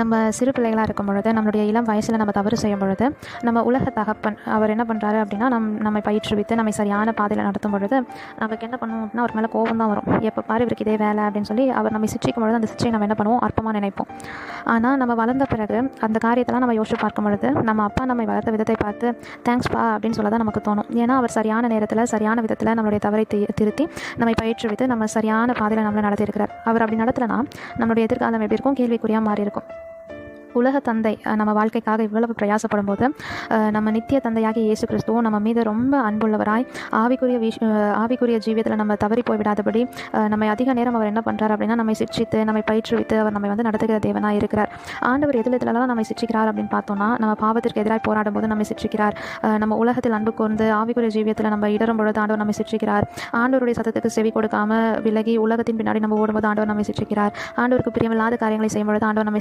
நம்ம சிறு பிள்ளைகளாக இருக்கும் பொழுது நம்மளுடைய இளம் வயசில் நம்ம தவறு செய்யும் பொழுது நம்ம உலக தகப்பன் அவர் என்ன பண்ணுறாரு அப்படின்னா நம் நம்மை பயிற்றுவித்து நம்மை சரியான பாதையில் நடத்தும் பொழுது நமக்கு என்ன பண்ணுவோம் அப்படின்னா அவர் மேலே கோபம் தான் வரும். எப்போ பாரு இவருக்கு இதே வேலை அப்படின்னு சொல்லி அவர் நம்மை சிற்றிக்கும் பொழுது அந்த சிற்றை நம்ம என்ன பண்ணுவோம்? அற்பமாக நினைப்போம். ஆனால் நம்ம வளர்ந்த பிறகு அந்த காரியத்தெல்லாம் நம்ம யோசிச்சு பார்க்கும் பொழுது நம்ம அப்பா நம்மை வளர்த்த விதத்தை பார்த்து தேங்க்ஸ்பா அப்படின்னு சொல்ல தான் நமக்கு தோணும். ஏன்னா அவர் சரியான நேரத்தில் சரியான விதத்தில் நம்மளுடைய தவறை திருத்தி நம்மை பயிற்றுவித்து நம்ம சரியான பாதையில் நம்மளை நடத்தியிருக்கிறார். அவர் அப்படி நடத்தலைனா நம்மளுடைய எதிர்காலம் எப்படி இருக்கும்? கேள்விக்குறியாக மாறி இருக்கும் உலக தந்தை நம்ம வாழ்க்கைக்காக இவ்வளவு பிரயாசப்படும் போது நம்ம நித்திய தந்தையாகிய இயேசு கிறிஸ்துவும் நம்ம மீது ரொம்ப அன்புள்ளவராய் ஆவிக்குரிய விஷ் ஆவிக்குரிய ஜீவியத்தில் நம்ம தவறி போய் விடாதபடி நம்மை அதிக நேரம் அவர் என்ன பண்ணுறார் அப்படின்னா நம்மை சிக்ஷித்து நம்மை பயிற்றுவித்து அவர் நம்மை வந்து நடத்துகிற தேவனாக இருக்கிறார். ஆண்டவர் எதில் இதிலெல்லாம் நம்மை சிக்ஷிக்கிறார் அப்படின்னு பார்த்தோம்னா நம்ம பாவத்திற்கு எதிராக போராடும் போது நம்மை சிக்ஷிக்கிறார் நம்ம உலகத்தில் அன்பு கூர்ந்து ஆவிக்குரிய ஜீவியத்தில் நம்ம இடரும் பொழுது ஆண்டவர் நம்மை சிக்ஷிக்கிறார் ஆண்டவருடைய சத்தத்துக்கு செவி கொடுக்காம விலகி உலகத்தின் பின்னாடி நம்ம ஓடும்போது ஆண்டவர் நம்மை சிக்ஷிக்கிறார் ஆண்டவருக்கு பிரியமில்லாத காரியங்களை செய்யும் பொழுது ஆண்டவர் நம்மை